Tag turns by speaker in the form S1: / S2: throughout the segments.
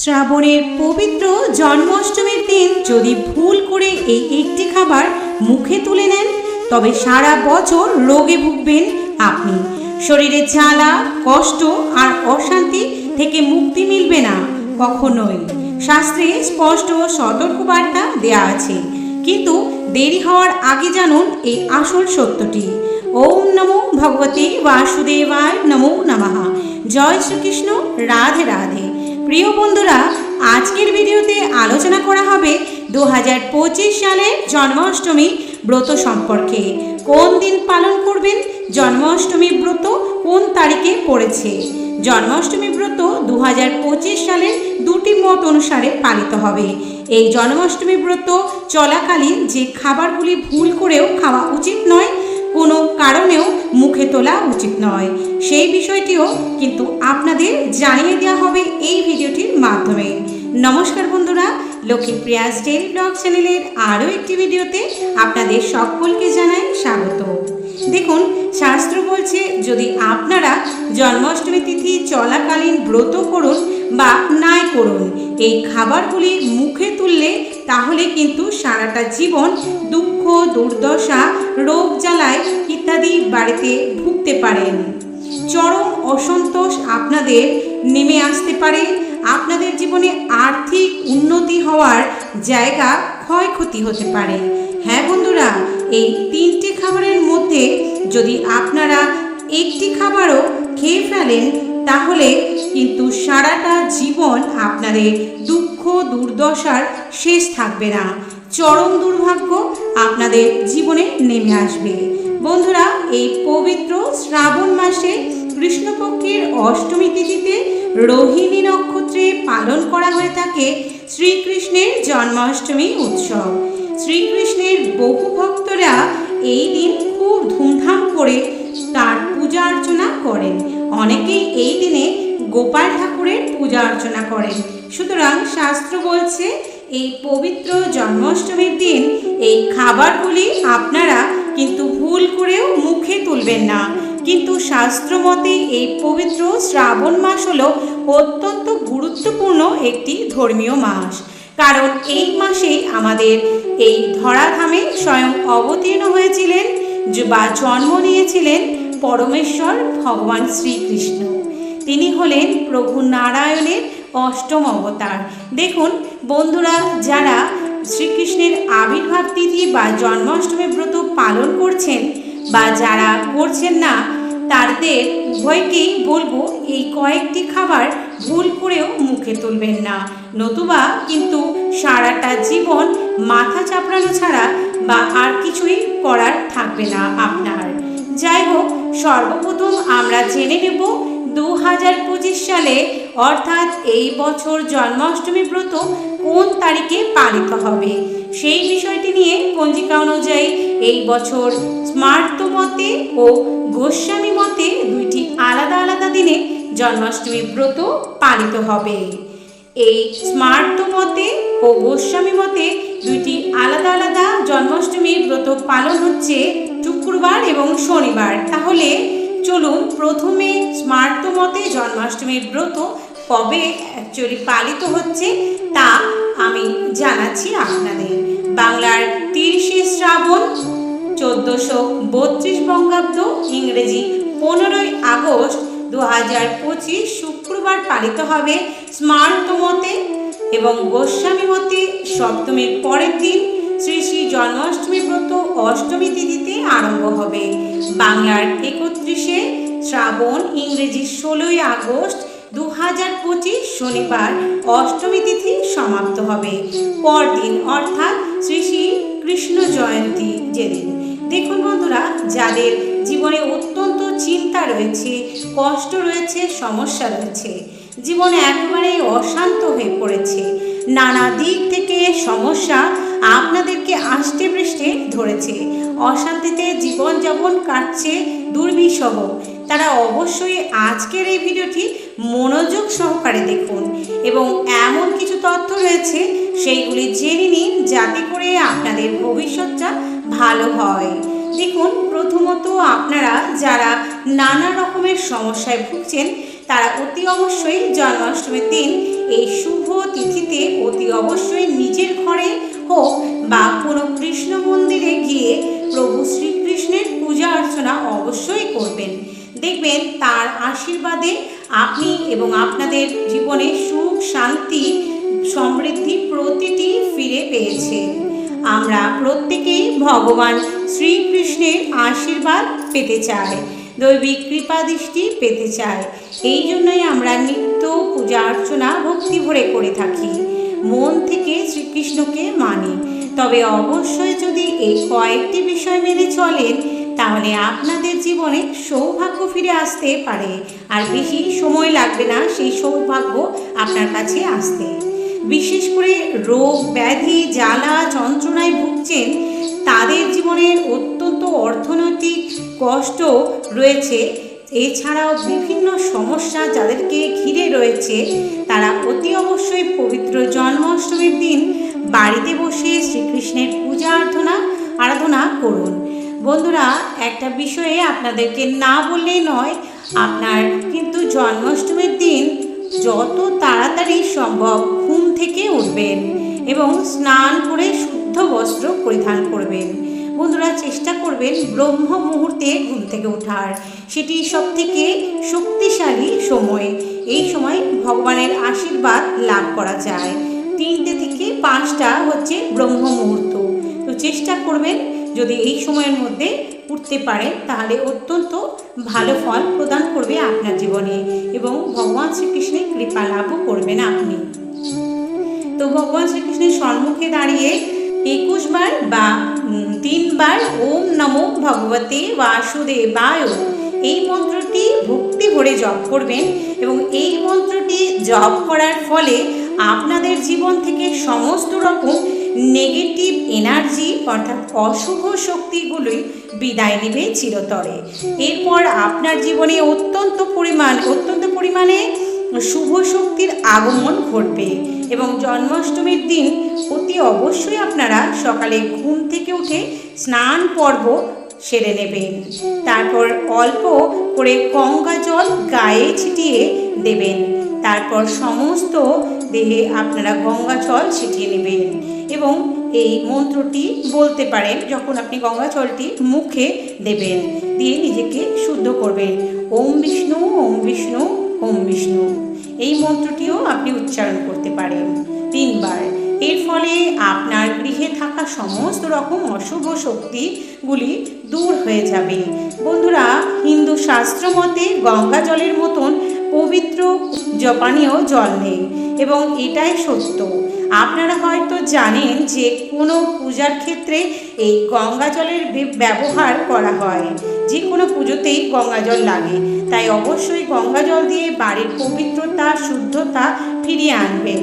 S1: শ্রাবণের পবিত্র জন্মাষ্টমীর দিন যদি ভুল করে এই একটি খাবার মুখে তুলে নেন, তবে সারা বছর রোগে ভুগবেন আপনি। শরীরে জ্বালা, কষ্ট আর অশান্তি থেকে মুক্তি মিলবে না, কখনোই। শাস্ত্রে স্পষ্ট সতর্কবার্তা দেয়া আছে। কিন্তু দেরি হওয়ার আগে জানুন এই আসল সত্যটি। ওম নমো ভগবতে বাসুদেবায় নমো নমঃ। জয় শ্রীকৃষ্ণ, রাধে রাধে। প্রিয় বন্ধুরা, আজকের ভিডিওতে আলোচনা করা হবে দু হাজার পঁচিশ সালের জন্মাষ্টমী ব্রত সম্পর্কে। কোন দিন পালন করবেন, জন্মাষ্টমী ব্রত কোন তারিখে পড়েছে? জন্মাষ্টমী ব্রত দু হাজার পঁচিশ সালের দুটি মত অনুসারে পালিত হবে। এই জন্মাষ্টমী ব্রত চলাকালীন যে খাবারগুলি ভুল করেও খাওয়া উচিত নয় তোলা উচিত নয়। সেই বিষয়টিও কিন্তু আপনাদের জানিয়ে দেওয়া হবে এই ভিডিওটির মাধ্যমে। নমস্কার বন্ধুরা লক্ষ্মীপ্রিয়াস স্টেল ব্লগ চ্যানেলের আরও একটি ভিডিওতে আপনাদের সকলকে জানাই স্বাগত। দেখুন, শাস্ত্র বলছে, যদি আপনারা জন্মাষ্টমী তিথি চলাকালীন ব্রত করুন বা নাই করুন, এই খাবারগুলি মুখে তুললে তাহলে কিন্তু সারাটা জীবন দুঃখ, দুর্দশা, রোগ জ্বালায় ইত্যাদি বাড়িতে ভুগতে পারেন। চরম অসন্তোষ আপনাদের নেমে আসতে পারে। আপনাদের জীবনে আর্থিক উন্নতি হওয়ার জায়গা ক্ষয়ক্ষতি হতে পারে। হ্যাঁ বন্ধুরা, এই তিনটি খাবারের মধ্যে যদি আপনারা একটি খাবারও খেয়ে ফেলেন, তাহলে কিন্তু সারাটা জীবন আপনাদের দুঃখ দুর্দশার শেষ থাকবে না। চরম দুর্ভাগ্য আপনাদের জীবনে নেমে আসবে। বন্ধুরা, এই পবিত্র শ্রাবণ মাসে কৃষ্ণপক্ষের অষ্টমী তিথিতে রোহিণী নক্ষত্রে পালন করা হয়ে থাকে শ্রীকৃষ্ণের জন্মাষ্টমী উৎসব। শ্রীকৃষ্ণের বহু ভক্তরা এই দিন খুব ধুমধাম করে তার পূজা অর্চনা করেন। অনেকেই এই দিনে গোপাল ঠাকুরের পূজা অর্চনা করেন। সুতরাং শাস্ত্র বলছে, এই পবিত্র জন্মাষ্টমীর দিন এই খাবারগুলি আপনারা কিন্তু ভুল করেও মুখে তুলবেন না। কিন্তু শাস্ত্র মতে এই পবিত্র শ্রাবণ মাস হলো অত্যন্ত গুরুত্বপূর্ণ একটি ধর্মীয় মাস। কারণ এই মাসেই আমাদের এই ধরাধামে স্বয়ং অবতীর্ণ হয়েছিলেন বা জন্ম নিয়েছিলেন পরমেশ্বর ভগবান শ্রীকৃষ্ণ। তিনি হলেন প্রভু নারায়ণের অষ্টম অবতার। দেখুন, বন্ধুরা, যারা শ্রীকৃষ্ণের আবির্ভাব তিথি বা জন্মাষ্টমী ব্রত পালন করছেন বা যারা করছেন না, তাদের উভয়কেই বলব এই কয়েকটি খাবার ভুল করেও মুখে তুলবেন না। নতুবা কিন্তু সারাটা জীবন মাথা চাপড়ানো ছাড়া বা আর কিছুই করার থাকবে না আপনার। যাই হোক, সর্বপ্রথম আমরা জেনে নেব দু হাজার পঁচিশ সালে, অর্থাৎ এই বছর জন্মাষ্টমী ব্রত কোন তারিখে পালিত হবে? সেই বিষয়টি নিয়ে পঞ্জিকা অনুযায়ী এই বছর স্মার্ত মতে ও গোস্বামী মতে দুইটি আলাদা আলাদা দিনে জন্মাষ্টমী ব্রত পালিত হবে। এই স্মার্ত মতে ও গোস্বামী মতে দুইটি আলাদা আলাদা জন্মাষ্টমীর ব্রত পালন হচ্ছে শুক্রবার এবং শনিবার। তাহলে চলুন প্রথমে স্মার্ত মতে জন্মাষ্টমীর ব্রত কবে অ্যাকচুয়ালি পালিত হচ্ছে তা আমি জানাচ্ছি আপনাদের। বাংলার তিরিশে শ্রাবণ চোদ্দোশো বত্রিশ বঙ্গাব্দ ইংরেজি পনেরোই আগস্ট দু হাজার পঁচিশ শুক্রবার পালিত হবে স্মার্ত মতে এবং গোস্বামী মতে সপ্তমীর পরের দিন শ্রী শ্রী জন্মাষ্টমী ব্রত অষ্টমী তিথিতে আরম্ভ হবে। বাংলার শ্রাবণ ইংরেজি ষোলোই আগস্ট দু হাজার পঁচিশ শনিবার অষ্টমী তিথি সমাপ্ত হবে। পরদিন অর্থাৎ শ্রী শ্রী কৃষ্ণ জয়ন্তী যেদিন। দেখুন বন্ধুরা, যাদের জীবনে অত্যন্ত চিন্তা রয়েছে, কষ্ট রয়েছে, সমস্যা রয়েছে, জীবনে একেবারেই অশান্ত হয়ে পড়েছে। নানা দিক থেকে সমস্যা আপনাদেরকে আষ্টে পৃষ্ঠে ধরেছে। অশান্তিতে জীবনযাপন কাটছে দুর্বিষহ। তারা অবশ্যই আজকের এই ভিডিওটি মনোযোগ সহকারে দেখুন এবং এমন কিছু তথ্য রয়েছে সেইগুলি জেনে নিন যাতে করে আপনাদের ভবিষ্যৎটা ভালো হয়। দেখুন, প্রথমত আপনারা যারা নানা রকমের সমস্যায় ভুগছেন, তারা অতি অবশ্যই জন্মাষ্টমীর দিন এই শুভ তিথিতে অতি অবশ্যই নিজের ঘরে হোক বা কোনো কৃষ্ণ মন্দিরে গিয়ে প্রভু শ্রীকৃষ্ণের পূজা অর্চনা অবশ্যই করবেন। দেখবেন তার আশীর্বাদে আপনি এবং আপনাদের জীবনে সুখ, শান্তি, সমৃদ্ধি প্রতিটি ফিরে পেয়েছে। আমরা প্রত্যেকেই ভগবান শ্রীকৃষ্ণের আশীর্বাদ পেতে চাই, দৈবিক কৃপা দৃষ্টি পেতে চাই। এই জন্যই আমরা নিত্য পূজা অর্চনা ভক্তি ভরে করে থাকি, মন থেকে শ্রীকৃষ্ণকে মানি। তবে অবশ্যই যদি এই কয়েকটি বিষয় মেনে চলেন তাহলে আপনাদের জীবনে সৌভাগ্য ফিরে আসতে পারে। আর বেশি সময় লাগবে না সেই সৌভাগ্য আপনার কাছে আসতে। বিশেষ করে রোগ ব্যাধি, জ্বালা, যন্ত্রণায় ভুগছেন, তাদের জীবনের অত্যন্ত অর্থনৈতিক কষ্ট রয়েছে। এছাড়াও বিভিন্ন সমস্যা যাদেরকে ঘিরে রয়েছে, তারা অতি অবশ্যই পবিত্র জন্মাষ্টমীর দিন বাড়িতে বসে শ্রীকৃষ্ণের পূজা, আরাধনা আরাধনা করুন। বন্ধুরা, একটা বিষয়ে আপনাদেরকে না বললেই নয়, আপনার কিন্তু জন্মাষ্টমীর দিন যত তাড়াতাড়ি সম্ভব ঘুম থেকে উঠবেন এবং স্নান করে শুদ্ধ বস্ত্র পরিধান করবেন। বন্ধুরা, চেষ্টা করবেন ব্রহ্ম মুহূর্তে ঘুম থেকে ওঠার। সেটি সব থেকে শক্তিশালী সময়। এই সময় ভগবানের আশীর্বাদ লাভ করা যায়। তিনটে থেকে পাঁচটা হচ্ছে ব্রহ্ম মুহূর্ত। তো চেষ্টা করবেন যদি এই সময়ের মধ্যে উঠতে পারেন, তাহলে অত্যন্ত ভালো ফল প্রদান করবে আপনার জীবনে এবং ভগবান শ্রীকৃষ্ণের কৃপা লাভও করবেন আপনি। তো ভগবান শ্রীকৃষ্ণের সম্মুখে দাঁড়িয়ে একুশ বার বা তিনবার ওম নমো ভগবতে বাসুদেবায় এই মন্ত্রটি ভক্তি ভরে জপ করবেন এবং এই মন্ত্রটি জপ করার ফলে আপনাদের জীবন থেকে সমস্ত রকম নেগেটিভ এনার্জি অর্থাৎ অশুভ শক্তিগুলোই বিদায় নেবে চিরতরে। এরপর আপনার জীবনে অত্যন্ত পরিমাণ, অত্যন্ত পরিমাণে শুভ শক্তির আগমন ঘটবে এবং জন্মাষ্টমীর দিন অতি অবশ্যই আপনারা সকালে ঘুম থেকে উঠে স্নান পর্ব সেরে নেবেন। তারপর অল্প করে গঙ্গা জল গায়ে ছিটিয়ে দেবেন। তারপর সমস্ত দেহে আপনারা গঙ্গা জল ছিটিয়ে নেবেন। এবং এই মন্ত্রটি বলতে পারেন যখন আপনি গঙ্গা জলটি মুখে দেবেন, দিয়ে নিজেকে শুদ্ধ করবেন। ওম বিষ্ণু ওম বিষ্ণু ওম বিষ্ণু। এই মন্ত্রটিও আপনি উচ্চারণ করতে পারেন। তিনবার। এর ফলে আপনার গৃহে থাকা সমস্ত রকম অশুভ শক্তিগুলি দূর হয়ে যাবে। বন্ধুরা, হিন্দু শাস্ত্র মতে গঙ্গা জলের মতন পবিত্র জপানীয় জল নেই, এবং এটাই সত্য। আপনারা হয়তো জানেন যে কোনো পূজার ক্ষেত্রে এই গঙ্গা জলের ব্যবহার করা হয়। যে কোনো পুজোতেই গঙ্গা জল লাগে। তাই অবশ্যই গঙ্গা জল দিয়ে বাড়ির পবিত্রতা, শুদ্ধতা ফিরিয়ে আনবেন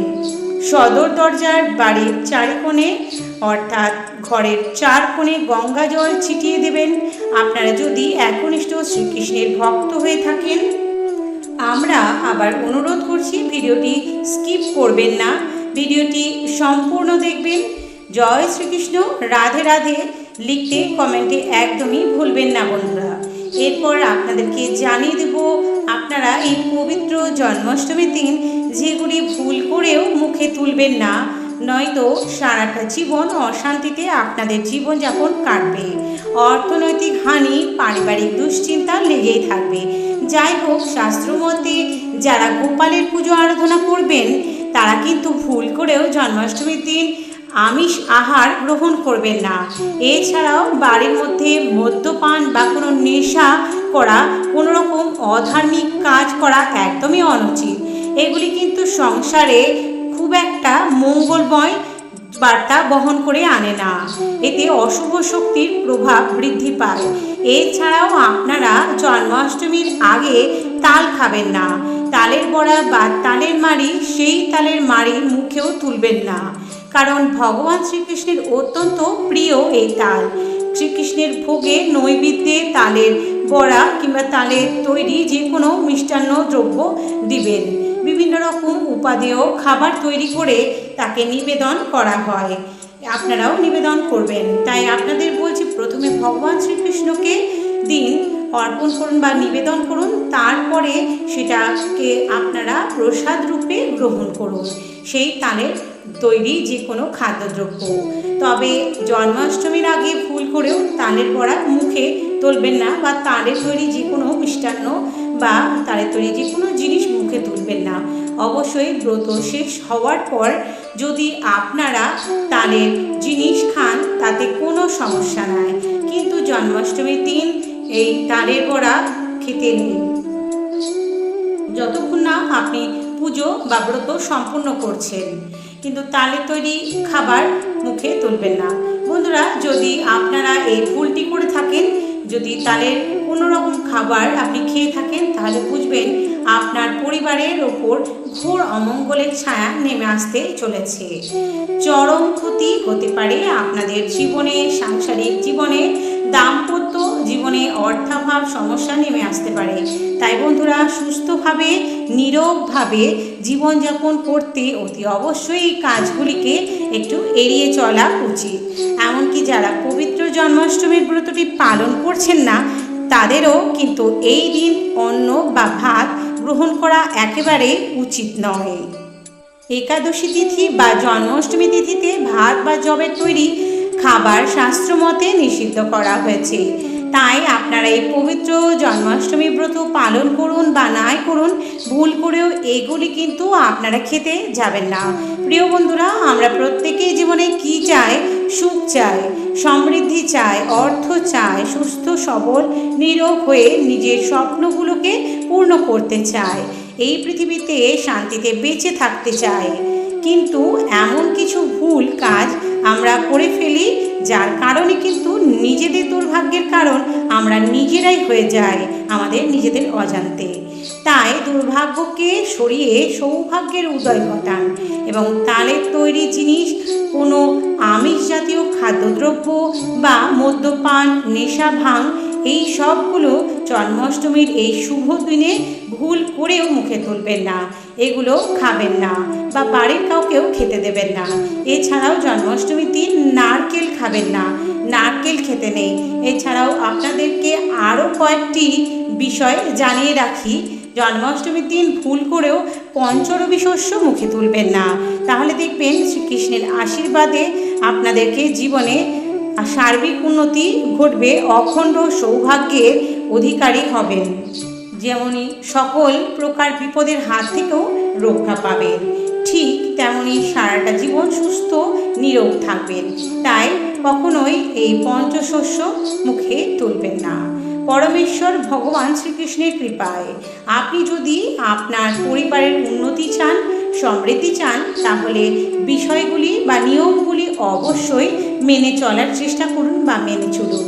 S1: সদর দরজার বাড়ির চারিকোণে, অর্থাৎ ঘরের চার কোণে গঙ্গা জল ছিটিয়ে দেবেন। আপনারা যদি একনিষ্ঠ শ্রীকৃষ্ণের ভক্ত হয়ে থাকেন, আমরা আবার অনুরোধ করছি ভিডিওটি স্কিপ করবেন না। ভিডিওটি সম্পূর্ণ দেখবেন। জয় শ্রীকৃষ্ণ, রাধে রাধে। লিখতে, কমেন্টে একদমই ভুলবেন না বন্ধুরা। এরপর আপনাদেরকে জানিয়ে দেব, আপনারা এই পবিত্র জন্মাষ্টমীর দিন যেগুলি ভুল করেও মুখে তুলবেন না, নয়তো সারাটা জীবন অশান্তিতে আপনাদের জীবনযাপন কাটবে। অর্থনৈতিক হানি, পারিবারিক দুশ্চিন্তা লেগেই থাকবে। যাই হোক শাস্ত্রমতে যারা গোপালের পুজো আরাধনা করবেন তারা কিন্তু ভুল করেও জন্মাষ্টমীর দিন আমিষ আহার গ্রহণ করবেন না। এছাড়াও বাড়ির মধ্যে মদ্যপান বা কোনো নেশা করা, কোনো রকম অধার্মিক কাজ করা একদমই অনুচিত। এগুলি কিন্তু সংসারে খুব একটা মঙ্গলময় বার্তা বহন করে আনে না। এতে অশুভ শক্তির প্রভাব বৃদ্ধি পায়। এছাড়াও আপনারা জন্মাষ্টমীর আগে তাল খাবেন না। তালের বড়া বা তালের মাড়ি, সেই তালের মাড়ি মুখেও তুলবেন না। কারণ ভগবান শ্রীকৃষ্ণের অত্যন্ত প্রিয় এই তাল। শ্রীকৃষ্ণের ভোগে নৈবেদ্যে তালের বড়া কিংবা তালের তৈরি যে কোনো মিষ্টান্ন দ্রব্য দিবেন। বিভিন্ন রকম উপাদেয় খাবার তৈরি করে তাকে নিবেদন করা হয়। আপনারাও নিবেদন করবেন। তাই আপনাদের বলছি, প্রথমে ভগবান শ্রীকৃষ্ণকে দিন অর্পণ করুন বা নিবেদন করুন, তারপরে সেটাকে আপনারা প্রসাদ রূপে গ্রহণ করুন। সেই তালের তৈরি যে কোনো খাদ্যদ্রব্য। তবে জন্মাষ্টমীর আগে ভুল করেও তালের বড়া মুখে তুলবেন না বা তালের তৈরি যে কোনো মিষ্টান্ন বা তালের তৈরি যে কোনো জিনিস মুখে তুলবেন না। অবশ্যই ব্রত শেষ হওয়ার পর যদি আপনারা তালের জিনিস খান, তাতে কোনো সমস্যা নাই। কিন্তু জন্মাষ্টমীর দিন এই তালের বড়া খেতে নিন। যতক্ষণ না আপনি পুজো বা ব্রত সম্পূর্ণ করছেন, কিন্তু তালে তৈরি খাবার মুখে তুলবেন না। বন্ধুরা, যদি আপনারা এই ভুলটি করে থাকেন, যদি তালের রকম খাবার আপনি খেয়ে থাকেন, তাহলে বুঝবেন আপনার পরিবারের ওপর ঘোর অমঙ্গলের ছায়া নেমে আসতে চলেছে। চরম ক্ষতি হতে পারে আপনাদের জীবনে, সাংসারিক জীবনে, দাম্পত্য জীবনে অর্থাভাব সমস্যা নেমে আসতে পারে। তাই বন্ধুরা, সুস্থভাবে নীরবভাবে জীবনযাপন করতে অতি অবশ্যই কাজগুলিকে একটু এড়িয়ে চলা উচিত। এমনকি যারা পবিত্র জন্মাষ্টমীর ব্রতটি পালন করছেন না তাদেরও কিন্তু এই দিন অন্ন বা ভাত গ্রহণ করা একেবারে উচিত নয়। একাদশী তিথি বা জন্মাষ্টমী তিথিতে ভাত বা জবের তৈরি খাবার শাস্ত্রমতে নিষিদ্ধ করা হয়েছে। তাই আপনারা এই পবিত্র জন্মাষ্টমী ব্রত পালন করুন বা নাই করুন, ভুল করেও এগুলি কিন্তু আপনারা খেতে যাবেন না। প্রিয় বন্ধুরা, আমরা প্রত্যেকেই জীবনে কি চাই? সুখ চাই, সমৃদ্ধি চাই, অর্থ চাই, সুস্থ, সবল, নিরোগ হয়ে নিজের স্বপ্নগুলোকে পূর্ণ করতে চাই। এই পৃথিবীতে শান্তিতে বেঁচে থাকতে চাই। কিন্তু এমন কিছু যার কারণে কিন্তু নিজেদের দুর্ভাগ্যের কারণ আমরা নিজেরাই হয়ে যাই আমাদের নিজেদের অজান্তে। তাই দুর্ভাগ্যকে সরিয়ে সৌভাগ্যের উদয় ঘটান এবং তালের তৈরি জিনিস কোনো আমিষ জাতীয় খাদ্যদ্রব্য বা মদ্যপান নেশা ভাঙ এই সবগুলো জন্মাষ্টমীর এই শুভ দিনে ভুল করেও মুখে তুলবেন না। এগুলো খাবেন না বা বাড়ির কাউকেও খেতে দেবেন না। এছাড়াও জন্মাষ্টমীর দিন নারকেল খাবেন না। নারকেল খেতে নেই। এছাড়াও আপনাদেরকে আরও কয়েকটি বিষয় জানিয়ে রাখি। জন্মাষ্টমীর দিন ভুল করেও পঞ্চরবি শস্য মুখে তুলবেন না। তাহলে দেখবেন শ্রীকৃষ্ণের আশীর্বাদে আপনাদেরকে জীবনে সার্বিক উন্নতি ঘটবে অখণ্ড সৌভাগ্যের অধিকারী হবেন। যেমনই সকল প্রকার বিপদের হাত থেকেও রক্ষা পাবেন, ঠিক তেমনই সারাটা জীবন সুস্থ নিরোগ থাকবেন। তাই কখনোই এই পঞ্চশস্য মুখে তুলবেন না। পরমেশ্বর ভগবান শ্রীকৃষ্ণের কৃপায়। আপনি যদি আপনার পরিবারের উন্নতি চান, সমৃদ্ধি চান, তাহলে বিষয়গুলি বা নিয়মগুলি অবশ্যই মেনে চলার চেষ্টা করুন বা মেনে চলুন।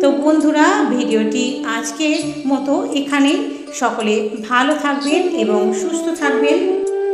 S1: তো বন্ধুরা, ভিডিওটি আজকের মতো এখানে। সকলে ভালো থাকবেন এবং সুস্থ থাকবেন।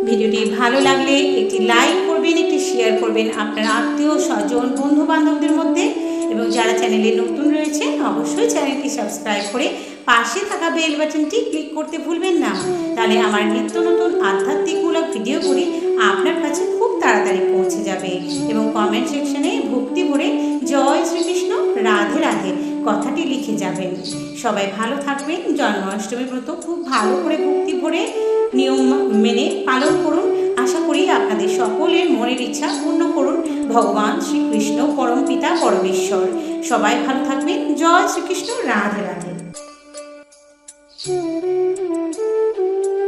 S1: ভিডিওটি ভালো লাগলে একটি লাইক করবেন, একটি শেয়ার করবেন আপনার আত্মীয়, স্বজন বন্ধু বান্ধবদের মধ্যে। এবং যারা চ্যানেলে নতুন রয়েছেন অবশ্যই চ্যানেলটি সাবস্ক্রাইব করে পাশে থাকা বেল বাটনটি ক্লিক করতে ভুলবেন না। তাহলে আমার নিত্য নতুন আধ্যাত্মিকমূলক ভিডিওগুলি আপনার কাছে তাড়াতাড়ি পৌঁছে যাবে। এবং কমেন্ট সেকশনে ভক্তি ভরে জয় শ্রীকৃষ্ণ, রাধে রাধে কথাটি লিখে যাবেন। সবাই ভালো থাকবেন। জন্মাষ্টমী ব্রত খুব ভালো করে ভক্তি ভরে নিয়ম মেনে পালন করুন। আশা করি আপনাদের সকলের মনের ইচ্ছা পূর্ণ করুন। ভগবান শ্রীকৃষ্ণ, পরম পিতা, পরমেশ্বর। সবাই ভালো থাকবেন। জয় শ্রীকৃষ্ণ, রাধে রাধে।